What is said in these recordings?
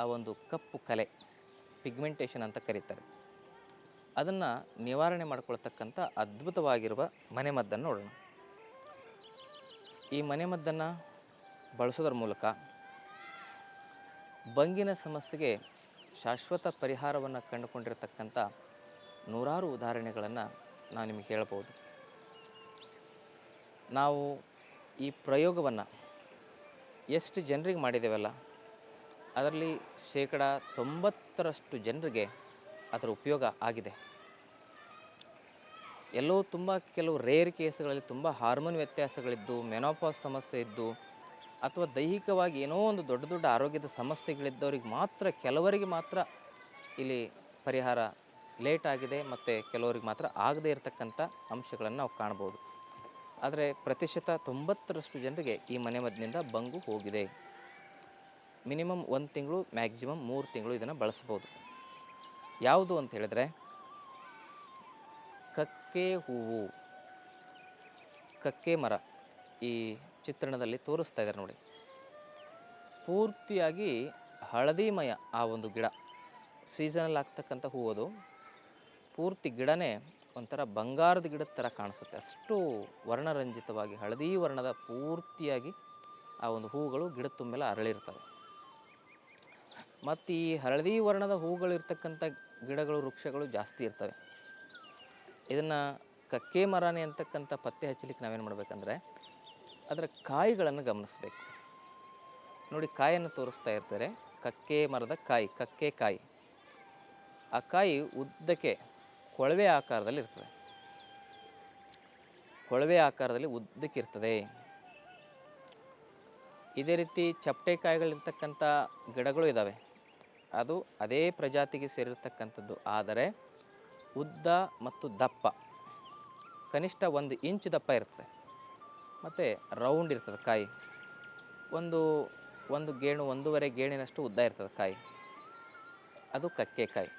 ಆ ಒಂದು ಕಪ್ಪು ಕಲೆ ಪಿಗ್ಮೆಂಟೇಷನ್ ಅಂತ ಕರೀತಾರೆ. ಅದನ್ನು ನಿವಾರಣೆ ಮಾಡಿಕೊಳ್ತಕ್ಕಂಥ ಅದ್ಭುತವಾಗಿರುವ ಮನೆಮದ್ದನ್ನು ನೋಡೋಣ. ಈ ಮನೆಮದ್ದನ್ನು ಬಳಸೋದ್ರ ಮೂಲಕ ಬಂಗಿನ ಸಮಸ್ಯೆಗೆ ಶಾಶ್ವತ ಪರಿಹಾರವನ್ನು ಕಂಡುಕೊಂಡಿರತಕ್ಕಂಥ ನೂರಾರು ಉದಾಹರಣೆಗಳನ್ನು ನಾನು ನಿಮಗೆ ಹೇಳಬಹುದು ನಾವು ಈ ಪ್ರಯೋಗವನ್ನು ಎಷ್ಟು ಜನರಿಗೆ ಮಾಡಿದ್ದೇವಲ್ಲ ಅದರಲ್ಲಿ ಶೇಕಡ ತೊಂಬತ್ತರಷ್ಟು ಜನರಿಗೆ ಅದರ ಉಪಯೋಗ ಆಗಿದೆ. ಎಲ್ಲೋ ತುಂಬ ಕೆಲವು ರೇರ್ ಕೇಸ್ಗಳಲ್ಲಿ ತುಂಬ ಹಾರ್ಮೋನ್ ವ್ಯತ್ಯಾಸಗಳಿದ್ದು ಮೆನೋಪಾಸ್ ಸಮಸ್ಯೆ ಇದ್ದು, ಅಥವಾ ದೈಹಿಕವಾಗಿ ಏನೋ ಒಂದು ದೊಡ್ಡ ದೊಡ್ಡ ಆರೋಗ್ಯದ ಸಮಸ್ಯೆಗಳಿದ್ದವ್ರಿಗೆ ಮಾತ್ರ, ಕೆಲವರಿಗೆ ಮಾತ್ರ ಇಲ್ಲಿ ಪರಿಹಾರ ಲೇಟ್ ಆಗಿದೆ ಮತ್ತು ಕೆಲವರಿಗೆ ಮಾತ್ರ ಆಗದೇ ಇರತಕ್ಕಂಥ ಅಂಶಗಳನ್ನು ನಾವು ಕಾಣ್ಬೋದು. ಆದರೆ ಪ್ರತಿಶತ ತೊಂಬತ್ತರಷ್ಟು ಜನರಿಗೆ ಈ ಮನೆಮದ್ದಿನಿಂದ ಬಂಗು ಹೋಗಿದೆ. ಮಿನಿಮಮ್ ಒಂದು ತಿಂಗಳು, ಮ್ಯಾಕ್ಸಿಮಮ್ ಮೂರು ತಿಂಗಳು ಇದನ್ನು ಬಳಸ್ಬೋದು. ಯಾವುದು ಅಂತ ಹೇಳಿದ್ರೆ, ಕಕ್ಕೆ ಹೂವು, ಕಕ್ಕೆ ಮರ ಈ ಚಿತ್ರಣದಲ್ಲಿ ತೋರಿಸ್ತಾ ಇದ್ದಾರೆ ನೋಡಿ. ಪೂರ್ತಿಯಾಗಿ ಹಳದಿಮಯ ಆ ಒಂದು ಗಿಡ ಸೀಸನಲ್ಲಿ ಆಗ್ತಕ್ಕಂಥ ಹೂವು ಅದು. ಪೂರ್ತಿ ಗಿಡನೇ ಒಂಥರ ಬಂಗಾರದ ಗಿಡದ ಥರ ಕಾಣಿಸುತ್ತೆ. ಅಷ್ಟು ವರ್ಣರಂಜಿತವಾಗಿ, ಹಳದಿ ವರ್ಣದ ಪೂರ್ತಿಯಾಗಿ ಆ ಒಂದು ಹೂಗಳು ಗಿಡದ ತುಂಬೆಲ್ಲ ಅರಳಿರ್ತವೆ. ಮತ್ತು ಈ ಹಳದಿ ವರ್ಣದ ಹೂಗಳು ಇರ್ತಕ್ಕಂಥ ಗಿಡಗಳು, ವೃಕ್ಷಗಳು ಜಾಸ್ತಿ ಇರ್ತವೆ. ಇದನ್ನು ಕಕ್ಕೆ ಮರಾನೆ ಅಂತಕ್ಕಂಥ ಪತ್ತೆ ಹಚ್ಚಲಿಕ್ಕೆ ನಾವೇನು ಮಾಡಬೇಕಂದ್ರೆ, ಅದರ ಕಾಯಿಗಳನ್ನು ಗಮನಿಸಬೇಕು. ನೋಡಿ, ಕಾಯನ್ನು ತೋರಿಸ್ತಾ ಇರ್ತಾರೆ. ಕಕ್ಕೆ ಮರದ ಕಾಯಿ, ಕಕ್ಕೆ ಕಾಯಿ. ಆ ಕಾಯಿ ಉದ್ದಕ್ಕೆ ಕೊಳವೆ ಆಕಾರದಲ್ಲಿ ಇರ್ತದೆ. ಕೊಳವೆ ಆಕಾರದಲ್ಲಿ ಉದ್ದಕ್ಕೆ ಇರ್ತದೆ. ಇದೇ ರೀತಿ ಚಪ್ಪಟೆ ಕಾಯಿಗಳಿರ್ತಕ್ಕಂಥ ಗಿಡಗಳು ಇದ್ದಾವೆ ಅದು ಅದೇ ಪ್ರಜಾತಿಗೆ ಸೇರಿರ್ತಕ್ಕಂಥದ್ದು. ಆದರೆ ಉದ್ದ ಮತ್ತು ದಪ್ಪ. ಕನಿಷ್ಠ ಒಂದು ಇಂಚ್ ದಪ್ಪ ಇರ್ತದೆ. ಮತ್ತು ರೌಂಡ್ ಇರ್ತದೆ ಕಾಯಿ. ಒಂದು ಒಂದು ಗೇಣು, ಒಂದೂವರೆ ಗೇಣಿನಷ್ಟು ಉದ್ದ ಇರ್ತದೆ ಕಾಯಿ. ಅದು ಕಕ್ಕೆಕಾಯಿ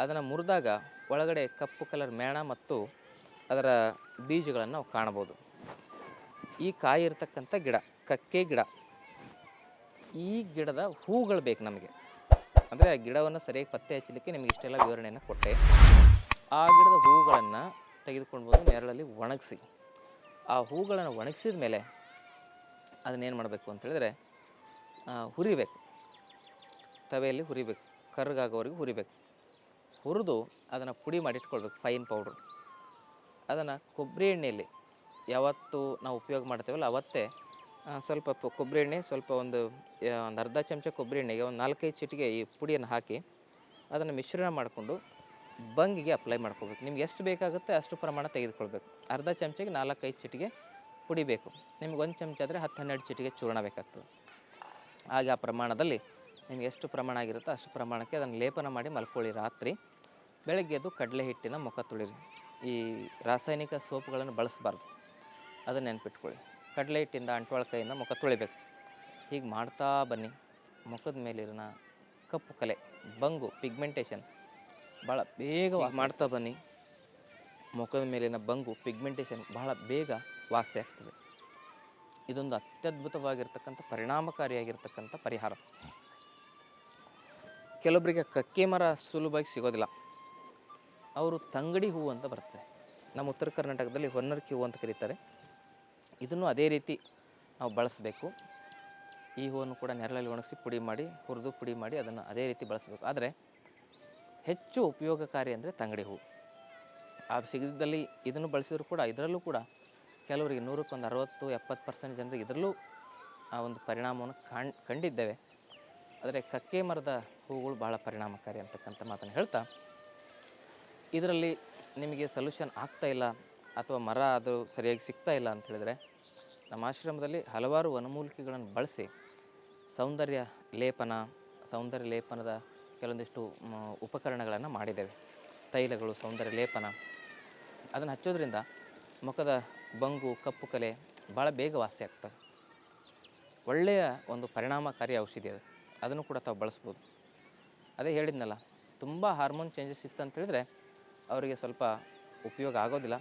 ಅದನ್ನು ಮುರಿದಾಗ ಒಳಗಡೆ ಕಪ್ಪು ಕಲರ್ ಮೇಣ ಮತ್ತು ಅದರ ಬೀಜಗಳನ್ನು ನಾವು ಕಾಣ್ಬೋದು. ಈ ಕಾಯಿ ಇರತಕ್ಕಂಥ ಗಿಡ, ಕಕ್ಕೆ ಗಿಡ. ಈ ಗಿಡದ ಹೂಗಳು ಬೇಕು ನಮಗೆ. ಅಂದರೆ ಆ ಗಿಡವನ್ನು ಸರಿಯಾಗಿ ಪತ್ತೆ ಹಚ್ಚಲಿಕ್ಕೆ ನಿಮಗೆ ಇಷ್ಟೆಲ್ಲ ವಿವರಣೆಯನ್ನು ಕೊಟ್ಟೆ. ಆ ಗಿಡದ ಹೂಗಳನ್ನು ತೆಗೆದುಕೊಂಡು ಬಂದು ನೆರಳಲ್ಲಿ ಒಣಗಿಸಿ. ಆ ಹೂಗಳನ್ನು ಒಣಗಿಸಿದ ಮೇಲೆ ಅದನ್ನೇನು ಮಾಡಬೇಕು ಅಂತೇಳಿದ್ರೆ ಹುರಿಬೇಕು. ತವೆಯಲ್ಲಿ ಹುರಿಬೇಕು. ಕರ್ಗಾಗೋವರೆಗೂ ಹುರಿಬೇಕು. ಹುರಿದು ಅದನ್ನು ಪುಡಿ ಮಾಡಿ ಇಟ್ಕೊಳ್ಬೇಕು, ಫೈನ್ ಪೌಡ್ರ್. ಅದನ್ನು ಕೊಬ್ಬರಿ ಎಣ್ಣೆಯಲ್ಲಿ ಯಾವತ್ತು ನಾವು ಉಪಯೋಗ ಮಾಡ್ತೇವಲ್ಲ ಅವತ್ತೇ ಸ್ವಲ್ಪ ಪ- ಕೊಬ್ಬರಿ ಎಣ್ಣೆ, ಸ್ವಲ್ಪ ಒಂದು ಒಂದು ಅರ್ಧ ಚಮಚ ಕೊಬ್ಬರಿ ಎಣ್ಣೆಗೆ ಒಂದು ನಾಲ್ಕೈದು ಚಿಟಿಗೆ ಈ ಪುಡಿಯನ್ನು ಹಾಕಿ ಅದನ್ನು ಮಿಶ್ರಣ ಮಾಡಿಕೊಂಡು ಬಂಗಿಗೆ ಅಪ್ಲೈ ಮಾಡ್ಕೋಬೇಕು. ನಿಮ್ಗೆ ಎಷ್ಟು ಬೇಕಾಗುತ್ತೆ ಅಷ್ಟು ಪ್ರಮಾಣ ತೆಗೆದುಕೊಳ್ಬೇಕು. ಅರ್ಧ ಚಮಚಗೆ ನಾಲ್ಕೈದು ಚಿಟಿಗೆ ಪುಡಿ ಬೇಕು. ನಿಮ್ಗೆ ಒಂದು ಚಮಚ ಆದರೆ ಹತ್ತು ಹನ್ನೆರಡು ಚಿಟಿಗೆ ಚೂರ್ಣ ಬೇಕಾಗ್ತದೆ. ಹಾಗೆ ಆ ಪ್ರಮಾಣದಲ್ಲಿ ನಿಮ್ಗೆ ಎಷ್ಟು ಪ್ರಮಾಣ ಆಗಿರುತ್ತೋ ಅಷ್ಟು ಪ್ರಮಾಣಕ್ಕೆ ಅದನ್ನು ಲೇಪನ ಮಾಡಿ ಮಲ್ಕೊಳ್ಳಿ ರಾತ್ರಿ. ಬೆಳಗ್ಗೆ ಅದು ಕಡಲೆ ಹಿಟ್ಟಿನ ಮುಖ ತುಳಿರಿ. ಈ ರಾಸಾಯನಿಕ ಸೋಪುಗಳನ್ನು ಬಳಸಬಾರ್ದು. ಅದನ್ನು ನೆನ್ಪಿಟ್ಕೊಳ್ಳಿ. ಕಡಲೆ ಹಿಟ್ಟಿಂದ ಅಂಟ್ವಾಳ ಕೈಯಿಂದ ಮುಖ ತೊಳಿಬೇಕು. ಹೀಗೆ ಮಾಡ್ತಾ ಬನ್ನಿ. ಮುಖದ ಮೇಲಿರೋನ ಕಪ್ಪು ಕಲೆ ಬಂಗು ಪಿಗ್ಮೆಂಟೇಷನ್ ಭಾಳ ಬೇಗ ಮಾಡ್ತಾ ಬನ್ನಿ. ಮುಖದ ಮೇಲಿನ ಬಂಗು ಪಿಗ್ಮೆಂಟೇಷನ್ ಬಹಳ ಬೇಗ ವಾಸಿ ಆಗ್ತದೆ. ಇದೊಂದು ಅತ್ಯದ್ಭುತವಾಗಿರ್ತಕ್ಕಂಥ ಪರಿಣಾಮಕಾರಿಯಾಗಿರ್ತಕ್ಕಂಥ ಪರಿಹಾರ. ಕೆಲವೊಬ್ಬರಿಗೆ ಕಕ್ಕೆ ಮರ ಸುಲಭವಾಗಿ ಸಿಗೋದಿಲ್ಲ. ಅವರು ತಂಗಡಿ ಹೂವು ಅಂತ ಬರ್ತದೆ ನಮ್ಮ ಉತ್ತರ ಕರ್ನಾಟಕದಲ್ಲಿ ಹೊನ್ನರ್ಕಿ ಹೂವು ಅಂತ ಕರೀತಾರೆ. ಇದನ್ನು ಅದೇ ರೀತಿ ನಾವು ಬಳಸಬೇಕು. ಈ ಹೂವನ್ನು ಕೂಡ ನೆರಳಲ್ಲಿ ಒಣಗಿಸಿ ಪುಡಿ ಮಾಡಿ, ಹುರಿದು ಪುಡಿ ಮಾಡಿ ಅದನ್ನು ಅದೇ ರೀತಿ ಬಳಸಬೇಕು. ಆದರೆ ಹೆಚ್ಚು ಉಪಯೋಗಕಾರಿ ಅಂದರೆ ತಂಗಡಿ ಹೂವು ಅದು ಸಿಗದಿದ್ದಲ್ಲಿ ಇದನ್ನು ಬಳಸಿದ್ರು ಕೂಡ ಇದರಲ್ಲೂ ಕೂಡ ಕೆಲವರಿಗೆ ನೂರಕ್ಕೊಂದು ಅರವತ್ತು, ಎಪ್ಪತ್ತು ಪರ್ಸೆಂಟ್ ಜನರಿಗೆ ಇದರಲ್ಲೂ ಆ ಒಂದು ಪರಿಣಾಮವನ್ನು ಕಾಣ್, ಕಂಡಿದ್ದೇವೆ. ಆದರೆ ಕಕ್ಕೆ ಮರದ ಹೂಗಳು ಭಾಳ ಪರಿಣಾಮಕಾರಿ ಅಂತಕ್ಕಂಥ ಮಾತನ್ನು ಹೇಳ್ತಾ, ಇದರಲ್ಲಿ ನಿಮಗೆ ಸೊಲ್ಯೂಷನ್ ಆಗ್ತಾ ಇಲ್ಲ. ಅಥವಾ ಮರ ಅದು ಸರಿಯಾಗಿ ಸಿಗ್ತಾ ಇಲ್ಲ ಅಂತ ಹೇಳಿದರೆ, ನಮ್ಮ ಆಶ್ರಮದಲ್ಲಿ ಹಲವಾರು ವನಮೂಲಿಕೆಗಳನ್ನು ಬಳಸಿ ಸೌಂದರ್ಯ ಲೇಪನ, ಸೌಂದರ್ಯ ಲೇಪನದ ಕೆಲವೊಂದಿಷ್ಟು ಉಪಕರಣಗಳನ್ನು ಮಾಡಿದ್ದೇವೆ. ತೈಲಗಳು, ಸೌಂದರ್ಯ ಲೇಪನ. ಅದನ್ನು ಹಚ್ಚೋದ್ರಿಂದ ಮುಖದ ಬಂಗು, ಕಪ್ಪು ಕಲೆ ಭಾಳ ಬೇಗ ವಾಸಿ ಆಗ್ತವೆ ಒಳ್ಳೆಯ ಒಂದು ಪರಿಣಾಮಕಾರಿ ಔಷಧಿ ಅದು. ಅದನ್ನು ಕೂಡ ತಾವು ಬಳಸ್ಬೋದು. ಅದೇ ಹೇಳಿದ್ನಲ್ಲ, ತುಂಬ ಹಾರ್ಮೋನ್ ಚೇಂಜಸ್ ಇತ್ತು ಅಂತ ಹೇಳಿದ್ರೆ, ಅವರಿಗೆ ಸ್ವಲ್ಪ ಉಪಯೋಗ ಆಗೋದಿಲ್ಲ.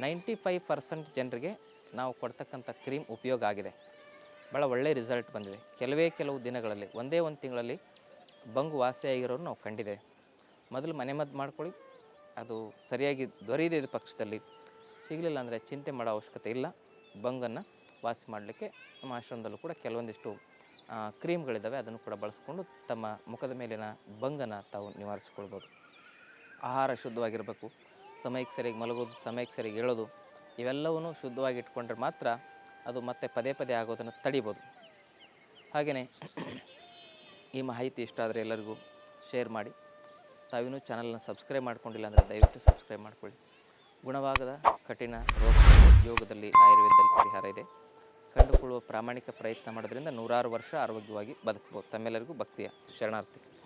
ನೈಂಟಿ ಫೈವ್ ಪರ್ಸೆಂಟ್ ಜನರಿಗೆ ನಾವು ಕೊಡ್ತಕ್ಕಂಥ ಕ್ರೀಮ್ ಉಪಯೋಗ ಆಗಿದೆ. ಭಾಳ ಒಳ್ಳೆಯ ರಿಸಲ್ಟ್ ಬಂದಿದೆ. ಕೆಲವೇ ಕೆಲವು ದಿನಗಳಲ್ಲಿ, ಒಂದೇ ಒಂದು ತಿಂಗಳಲ್ಲಿ ಬಂಗು ವಾಸಿಯಾಗಿರೋರು ನಾವು ಕಂಡಿದೆ ಮೊದಲು ಮನೆಮದ್ದು ಮಾಡ್ಕೊಳ್ಳಿ, ಅದು ಸರಿಯಾಗಿ ದೊರೆಯದೇ ಇದ್ದ ಪಕ್ಷದಲ್ಲಿ ಸಿಗಲಿಲ್ಲ ಅಂದರೆ ಚಿಂತೆ ಮಾಡೋ ಅವಶ್ಯಕತೆ ಇಲ್ಲ. ಬಂಗನ್ನು ವಾಸಿ ಮಾಡಲಿಕ್ಕೆ ನಮ್ಮ ಆಶ್ರಮದಲ್ಲೂ ಕೂಡ ಕೆಲವೊಂದಿಷ್ಟು ಕ್ರೀಮ್ಗಳಿದ್ದಾವೆ. ಅದನ್ನು ಕೂಡ ಬಳಸ್ಕೊಂಡು ತಮ್ಮ ಮುಖದ ಮೇಲಿನ ಬಂಗನ್ನು ತಾವು ನಿವಾರಿಸ್ಕೊಳ್ಬೋದು. ಆಹಾರ ಶುದ್ಧವಾಗಿರಬೇಕು. ಸಮಯಕ್ಕೆ ಸರಿಯಾಗಿ ಮಲಗೋದು, ಸಮಯಕ್ಕೆ ಸರಿಯಾಗಿ ಹೇಳೋದು ಇವೆಲ್ಲವನ್ನೂ ಶುದ್ಧವಾಗಿ ಇಟ್ಕೊಂಡ್ರೆ ಮಾತ್ರ ಅದು ಮತ್ತೆ ಪದೇ ಪದೇ ಆಗೋದನ್ನು ತಡಿಬೋದು. ಹಾಗೆಯೇ ಈ ಮಾಹಿತಿ ಇಷ್ಟ ಆದರೆ ಎಲ್ಲರಿಗೂ ಶೇರ್ ಮಾಡಿ. ತಾವಿನ್ನೂ ಚಾನಲ್ನ ಸಬ್ಸ್ಕ್ರೈಬ್ ಮಾಡ್ಕೊಂಡಿಲ್ಲ ಅಂದರೆ ದಯವಿಟ್ಟು ಸಬ್ಸ್ಕ್ರೈಬ್ ಮಾಡಿಕೊಳ್ಳಿ. ಗುಣವಾಗದ ಕಠಿಣ ರೋಗ ಯೋಗದಲ್ಲಿ ಆಯುರ್ವೇದದಲ್ಲಿ ಪರಿಹಾರ ಇದೆ. ಕಂಡುಕೊಳ್ಳುವ ಪ್ರಾಮಾಣಿಕ ಪ್ರಯತ್ನ ಮಾಡೋದ್ರಿಂದ ನೂರಾರು ವರ್ಷ ಆರೋಗ್ಯವಾಗಿ ಬದುಕಬಹುದು ತಮ್ಮೆಲ್ಲರಿಗೂ ಭಕ್ತಿಯ ಶರಣಾರ್ಥಿ.